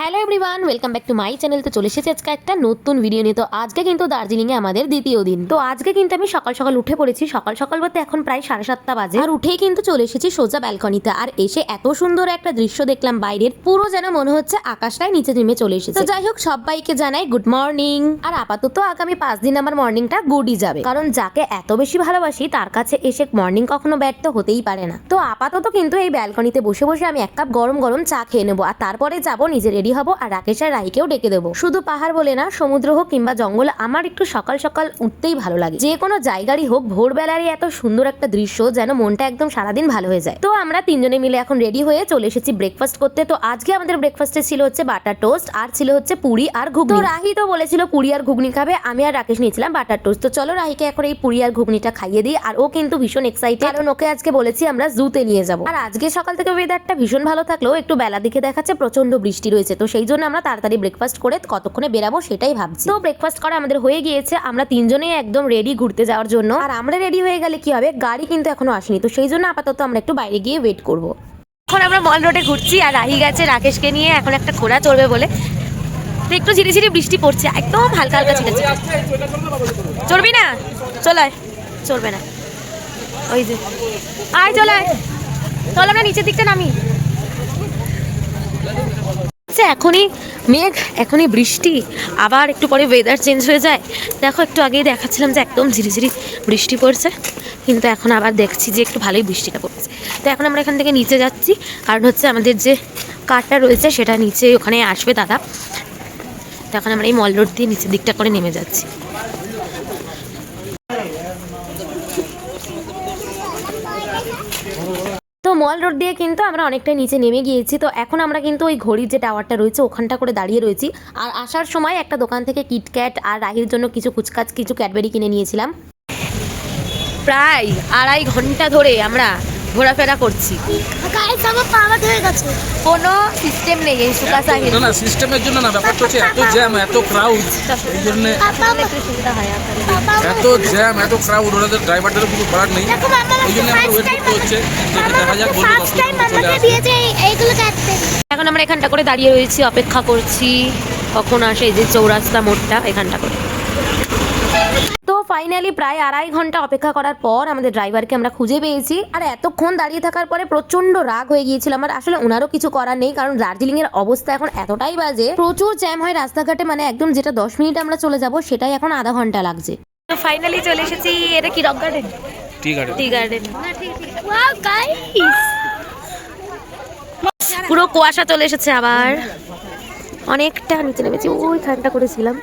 Hello everyone welcome back to my channel তো চলে এসেছে আজকে একটা নতুন ভিডিও নিয়ে। তো আজকে কিন্তু দার্জিলিংয়ে আমাদের দ্বিতীয় দিন। তো আজকে কিন্তু আমি সকাল সকাল উঠে পড়েছি। সকাল সকাল বলতে এখন প্রায় সাড়ে সাতটা বাজে। আর উঠেই কিন্তু চলে এসেছি সোজা ব্যালকনিতে। আর এসে এত সুন্দর একটা দৃশ্য দেখলাম বাইরের। পুরো যেন মনে হচ্ছে আকাশটাই নিচে নেমে চলে এসেছে। তো যাই হোক, সবাইকে জানাই গুড মর্নিং আর আপাতত আগামী পাঁচ দিন আমার মর্নিংটা গুডই যাবে। কারণ যাকে এত বেশি ভালোবাসি, তার কাছে এসে মর্নিং কখনো ব্যর্থ হতেই পারে না। তো আপাতত কিন্তু এই ব্যালকনিতে বসে বসে আমি এক কাপ গরম গরম চা খেয়ে নেব। আর তারপরে যাব নিজে রেডি হব আর রাকেশ আর রাইকেও ডেকে দেবো। শুধু পাহাড় বলে না, সমুদ্র হোক কিংবা জঙ্গল, আমার একটু সকাল সকাল উঠতেই ভালো লাগে। যে কোনো জায়গারই হোক, ভোরবেলারই এত সুন্দর একটা দৃশ্য যেন মনটা একদম সারাদিন ভালো হয়ে যায়। তো আমরা তিনজনে মিলে এখন রেডি হয়ে চলে এসেছি ব্রেকফাস্ট করতে। তো আজকে আমাদের ব্রেকফাস্টে ছিল হচ্ছে বাটার টোস্ট আর ছিল হচ্ছে পুরি আর ঘুগনি। রাহি তো বলেছিল পুরি আর ঘুগনি খাবে, আমি আর রাকেশ নিয়েছিলাম বাটার টোস্ট তো চলো রাহিকে এখন এই পুরি আর ঘুগনিটা খাইয়ে দিই, আর ও কিন্তু ভীষণ এক্সাইটেড কারণ ওকে আজকে বলেছি আমরা জুতে নিয়ে যাব। আর আজকে সকাল থেকে ওয়েদারটা ভীষণ ভালো থাকলেও একটু বেলা দিকে দেখাচ্ছে প্রচণ্ড বৃষ্টি রয়েছে। তো সেই জন্য আমরা তাড়াতাড়ি ব্রেকফাস্ট করে কতক্ষণে বেরাবো সেটাই ভাবছি। তো ব্রেকফাস্ট করা আমাদের হয়ে গিয়েছে, আমরা তিনজনেই একদম রেডি ঘুরতে যাওয়ার জন্য। আর আমরা রেডি হয়ে গেলে কি হবে? গাড়ি কিন্তু এখনও আসেনি, তো সেই জন্য আপাতত আমরা একটু বাইরে গিয়ে ওয়েট করব। এখন আমরা মল রোডে ঘুরছি আর রাহি গেছে রাকেশকে নিয়ে, এখন একটা ঘোড়া চড়বে বলে। একটু ঝিরি ঝিরি বৃষ্টি পড়ছে, একদম হালকা হালকা ছিটেছে চড়বি না? চলায় চলবে না। ওই যে। আয় চলায় চল আমরা নিচের দিকটা নামি। এখনই মেঘ, এখনই বৃষ্টি। আবার একটু পরে ওয়েদার চেঞ্জ হয়ে যায়। দেখো, একটু আগেই দেখাচ্ছিলাম যে একদম ঝিরিঝিরি বৃষ্টি পড়ছে। কিন্তু এখন আবার দেখছি যে একটু ভালোই বৃষ্টিটা পড়ছে। তো এখন আমরা এখান থেকে নিচে যাচ্ছি। কারণ হচ্ছে আমাদের যে কারটা রয়েছে, সেটা নিচে ওখানে আসবে দাদা। তো এখন আমরা এই মল রোড দিয়ে নিচের দিকটা করে নেমে যাচ্ছি। মল রোড দিয়ে কিন্তু আমরা অনেকটাই নিচে নেমে গিয়েছি। তো এখন আমরা কিন্তু ওই ঘড়ির যে টাওয়ারটা রয়েছে, ওখানটা করে দাঁড়িয়ে রয়েছি। আর আসার সময় একটা দোকান থেকে কিটক্যাট আর রাহির জন্য কিছু কুচকাচ, কিছু ক্যাডবেরি কিনে নিয়েছিলাম। প্রায় আড়াই ঘণ্টা ধরে আমরা ঘোরাফেরা করছি। কোনো সিস্টেম নেই এই সুকাসা হিল না সিস্টেমের জন্য না ব্যাপারটা হচ্ছে এত জ্যাম এত ক্রাউড এই জন্য হয় এত জ্যাম এত ক্রাউড ওনাদের ড্রাইভারদেরও কিছু করার নেই। ওই জন্য আমরা ওয়েট করতে হচ্ছে দেখা যাক এখন আমরা এখানটা করে দাঁড়িয়ে রয়েছি অপেক্ষা করছি। কখন আসে এই যে চৌরাস্তা মোড়টা এখানটা করে। তো ফাইনালি প্রায় আড়াই ঘণ্টা অপেক্ষা করার পর আমাদের ড্রাইভারকে আমরা খুঁজে পেয়েছি। আর এতক্ষণ দাঁড়িয়ে থাকার পরে প্রচণ্ড রাগ হয়ে গিয়েছিল আমার। আসলে ওনারও কিছু করার নেই কারণ দার্জিলিং এর অবস্থা এখন এতটাই বাজে। প্রচুর জ্যাম হয় রাস্তাঘাটে মানে একদম যেটা দশ মিনিট আমরা চলে যাব সেটাই এখন আধা ঘণ্টা লাগছে। তো ফাইনালি চলে এসেছি এটা কি রক গার্ডেন ঠিক আছে টি গার্ডেন ওয়াও গাইস পুরো কুয়াশা চলে এসেছে আবার। অনেকটা নিচে নেমেছি ওইখানটা করেছিলাম।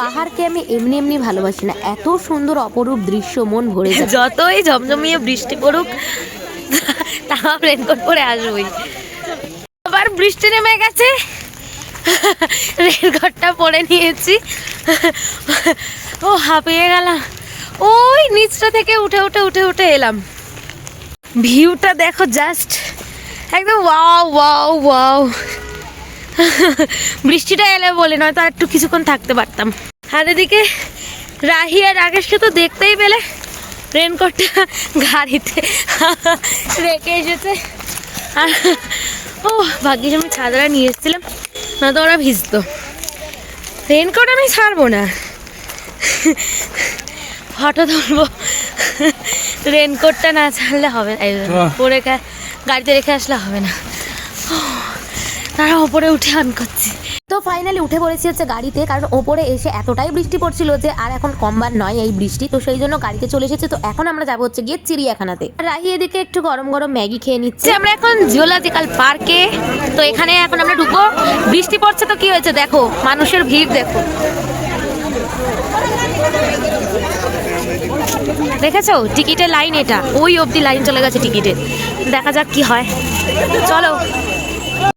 পাহাড়কে আমি এমনি এমনি ভালোবাসি না। এত সুন্দর অপরূপ দৃশ্য মন ভরে যতই ঝমঝমিয়ে বৃষ্টি পড়ুক, তাও রেনকোট পরে আসবই। আবার বৃষ্টি নেমে গেছে। রেনকোটটা পরে নিয়েছি। ও, হাঁপিয়ে গেলাম। ওই নিচটা থেকে উঠে উঠে উঠে উঠে এলাম। ভিউটা দেখো জাস্ট একদম ওয়াও ওয়াও ওয়াও বৃষ্টিটা এলে বলে নয়তো আর একটু কিছুক্ষণ থাকতে পারতাম। আর এদিকে রাহি আর রাকেশকে তো দেখতেই পেলে রেনকোটটা গাড়িতে রেখে এসেছে। আর ও ভাগ্যিস আমি ছাদরা নিয়ে এসেছিলাম নয়তো ওরা ভিজতো। রেনকোট আমি ছাড়বো না। ফটো তুলবো। রেনকোটটা না ছাড়লে হবে না পরে গাড়িতে রেখে আসলে হবে না। তারা ওপরে উঠে অন করছি। তো ফাইনালি উঠে পড়েছি হচ্ছে গাড়িতে, কারণ ওপরে এসে এতটাই বৃষ্টি পড়ছিল যে আর এখন কমবার নয় এই বৃষ্টি। তো সেই জন্য গাড়িতে চলে এসেছে, তো এখন আমরা যাব হচ্ছে গিয়ে চিড়িয়াখানাতে। রাহি এদিকে একটু গরম গরম ম্যাগি খেয়ে নিচ্ছে। আমরা এখন জিওলজিক্যাল পার্কে তো এখানে এখন আমরা ঢুকবো। বৃষ্টি পড়ছে তো কি হয়েছে দেখো, মানুষের ভিড় দেখো। দেখেছ? টিকিটের লাইন এটা। ওই অবধি লাইন চলে গেছে টিকিটের দেখা যাক কি হয়। চলো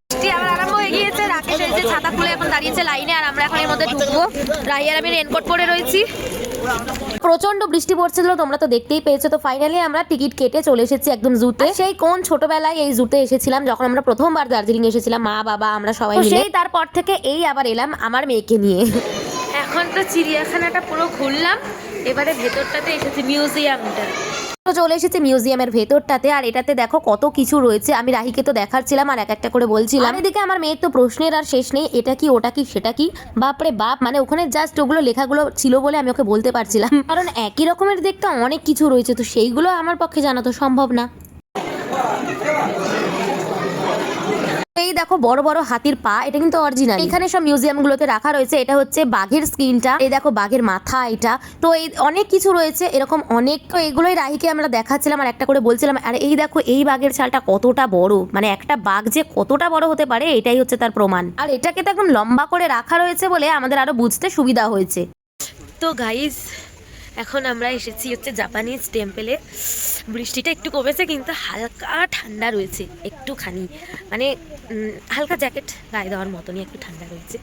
বৃষ্টি আবার আরম্ভ হয়ে গিয়েছে রাকেশ এই যে ছাতা খুলে এখন দাঁড়িয়েছে লাইনে আর আমরা এখন এর মধ্যে ঢুকবো। রাহি আর আমি রেনকোট পরে রয়েছি। প্রচণ্ড বৃষ্টি পড়ছিল তোমরা তো দেখতেই পেয়েছ। তো ফাইনালি আমরা টিকিট কেটে চলে এসেছি একদম জুতে সেই কোন ছোটবেলায় এই জুতে এসেছিলাম যখন আমরা প্রথমবার দার্জিলিং এসেছিলাম মা বাবা আমরা সবাই সেই তারপর থেকে এই আবার এলাম আমার মেয়েকে নিয়ে। এখন তো চিড়িয়াখানাটা পুরো ঘুরলাম এবারে ভেতরটাতে এসেছি মিউজিয়ামটা তো চলে এসেছে মিউজিয়ামের ভেতরটাতে। আর এটাতে দেখো কত কিছু রয়েছে। আমি রাহিকে তো দেখাচ্ছিলাম আর এক একটা করে বলছিলাম। এদিকে আমার মেয়ের তো প্রশ্নের আর শেষ নেই। এটা কি ওটা কি সেটা কি? বাপরে বাপ মানে ওখানে জাস্ট ওগুলো লেখাগুলো ছিল বলে আমি ওকে বলতে পারছিলাম। কারণ একই রকমের দেখতে অনেক কিছু রয়েছে। তো সেইগুলো আমার পক্ষে জানা তো সম্ভব না। এই দেখো বড় বড় হাতির পা, এটা কিন্তু অরিজিনাল এখানে সব মিউজিয়াম গুলোতে রাখা রয়েছে, এটা হচ্ছে বাঘের স্কিনটা এই দেখো বাঘের মাথা এটা। তো এই অনেক কিছু রয়েছে, এরকম অনেক, তো এগুলোই রাহিকে আমরা দেখাচ্ছিলাম আর একটা করে বলছিলাম, আর এই দেখো এই বাঘের ছালটা কতটা বড় মানে একটা বাঘ যে কতটা বড় হতে পারে, এটাই হচ্ছে তার প্রমাণ। আর এটাকে তো একদম লম্বা করে রাখা রয়েছে বলে আমাদের আরও বুঝতে সুবিধা হয়েছে। তো গাইস এখন আমরা এসেছি হচ্ছে জাপানিজ টেম্পেলে বৃষ্টিটা একটু কমেছে কিন্তু হালকা ঠান্ডা রয়েছে, একটুখানি। মানে হালকা জ্যাকেট গায়ে দেওয়ার মতনই একটু ঠান্ডা রয়েছে।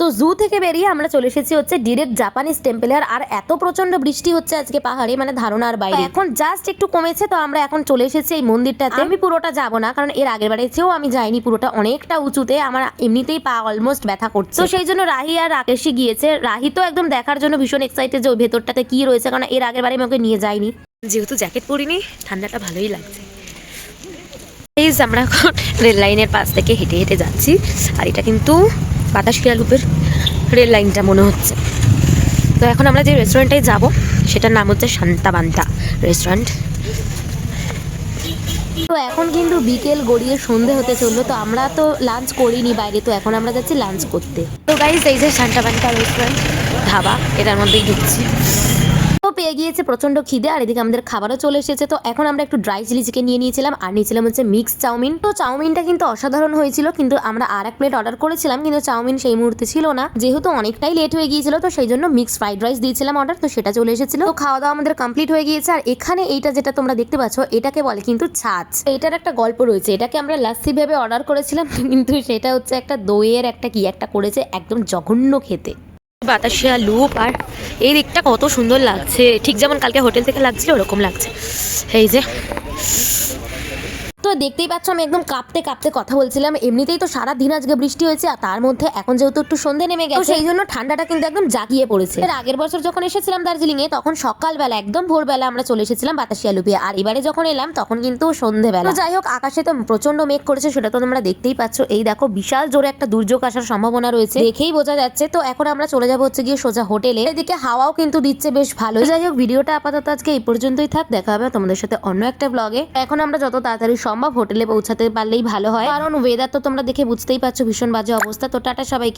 তো জু থেকে বেরিয়ে আমরা চলে এসেছি হচ্ছে ডিরেক্ট জাপানিজ টেম্পেলে আর এত প্রচণ্ড বৃষ্টি হচ্ছে আজকে পাহাড়ে মানে ধারণার বাইরে। এখন জাস্ট একটু কমেছে তো আমরা এখন চলে এসেছি এই মন্দিরটাতে। আমি পুরোটা যাব না কারণ এর আগের বারে চেয়েও আমি যাইনি পুরোটা অনেকটা উঁচুতে। আমার এমনিতেই পা অলমোস্ট ব্যথা করছে। তো সেই জন্য রাহি আর রাকেশই গিয়েছে। রাহি তো একদম দেখার জন্য ভীষণ এক্সাইটেড যে ওই ভেতরটাতে কি রয়েছে কারণ এর আগের বারে আমি ওকে নিয়ে যাইনি। যেহেতু জ্যাকেট পরিনি ঠান্ডাটা ভালোই লাগছে। এই আমরা এখন রেল লাইনের পাশ থেকে হেঁটে হেঁটে যাচ্ছি। আর এটা কিন্তু বাতাসিয়া লুপের রেল লাইনটা মনে হচ্ছে। তো এখন আমরা যে রেস্টুরেন্টে যাব, সেটার নাম হচ্ছে শান্তাবান্তা রেস্টুরেন্ট তো এখন কিন্তু বিকেল গড়িয়ে সন্ধে হতে চলল, তো আমরা তো লাঞ্চ করিনি বাইরে, তো এখন আমরা যাচ্ছি লাঞ্চ করতে। তো গাইজ এই যে শান্তাবান্তা রেস্টুরেন্ট ধাবা, এটার মধ্যেই ঢুকছি। পেয়ে গিয়েছে প্রচণ্ড খিদে, আর এদিকে আমাদের খাবারও চলে এসেছে। তো এখন আমরা একটু ড্রাই চিলি চিকেন নিয়ে নিয়েছিলাম, আর নিয়েছিলাম হচ্ছে মিক্স চাউমিন। তো চাউমিনটা কিন্তু অসাধারণ হয়েছিল, কিন্তু আমরা আর এক প্লেট অর্ডার করেছিলাম, কিন্তু চাউমিন সেই মুহূর্তে ছিল না। যেহেতু অনেকটাই লেট হয়ে গিয়েছিল, তো সেই জন্য মিক্স ফ্রাইড রাইস দিয়েছিলাম অর্ডার তো সেটা চলে এসেছিল। তো খাওয়া দাওয়া আমাদের কমপ্লিট হয়ে গিয়েছে, আর এখানে এইটা যেটা তোমরা দেখতে পাচ্ছ, এটাকে বলে কিন্তু ছাঁচ। এটার একটা গল্প রয়েছে, এটাকে আমরা লাস্সি ভেবে অর্ডার করেছিলাম, কিন্তু সেটা হচ্ছে একটা দইয়ের একটা কি একটা করেছে একদম জঘন্য খেতে। বাতাসিয়া লুপ আর এই দিকটা কত সুন্দর লাগছে। ঠিক যেমন কালকে হোটেল থেকে লাগছিল, ওরকম লাগছে। এই যে তো দেখতেই পাচ্ছ আমি একদম কাঁপতে কাঁপতে কথা বলছিলাম। এমনিতেই তো সারা দিন আজকে বৃষ্টি হয়েছে আর তার মধ্যে এখন যেহেতু একটু সন্ধে নেমে গেছে সেই জন্য ঠান্ডাটা কিন্তু একদম জাগিয়ে পড়েছে। এর আগের বছর যখন এসেছিলাম দার্জিলিং এ তখন সকালবেলা একদম ভোরবেলা আমরা চলে এসেছিলাম বাতাসিয়া লুপে আর এবারে যখন এলাম তখন কিন্তু সন্ধেবেলা। যাই হোক আকাশে তো প্রচণ্ড মেঘ করেছে সেটা তো তোমরা দেখতেই পাচ্ছ। এই দেখো বিশাল জোরে একটা দুর্যোগ আসার সম্ভাবনা রয়েছে। দেখেই বোঝা যাচ্ছে। তো এখন আমরা চলে যাব হচ্ছে গিয়ে সোজা হোটেলে। এদিকে হাওয়াও কিন্তু দিচ্ছে বেশ ভালো। যাই হোক ভিডিওটা আপাতত আজকে এই পর্যন্তই থাক। দেখা হবে তোমাদের সাথে অন্য একটা ব্লগে এখন আমরা যত তাড়াতাড়ি সম্ভব হোটেলে পৌঁছাতে পারলেই ভালো হয়। কারণ ওয়েদার তো তোমরা দেখে বুঝতেই পারছ, ভীষণ বাজে অবস্থা। তো টাটা সবাইকে।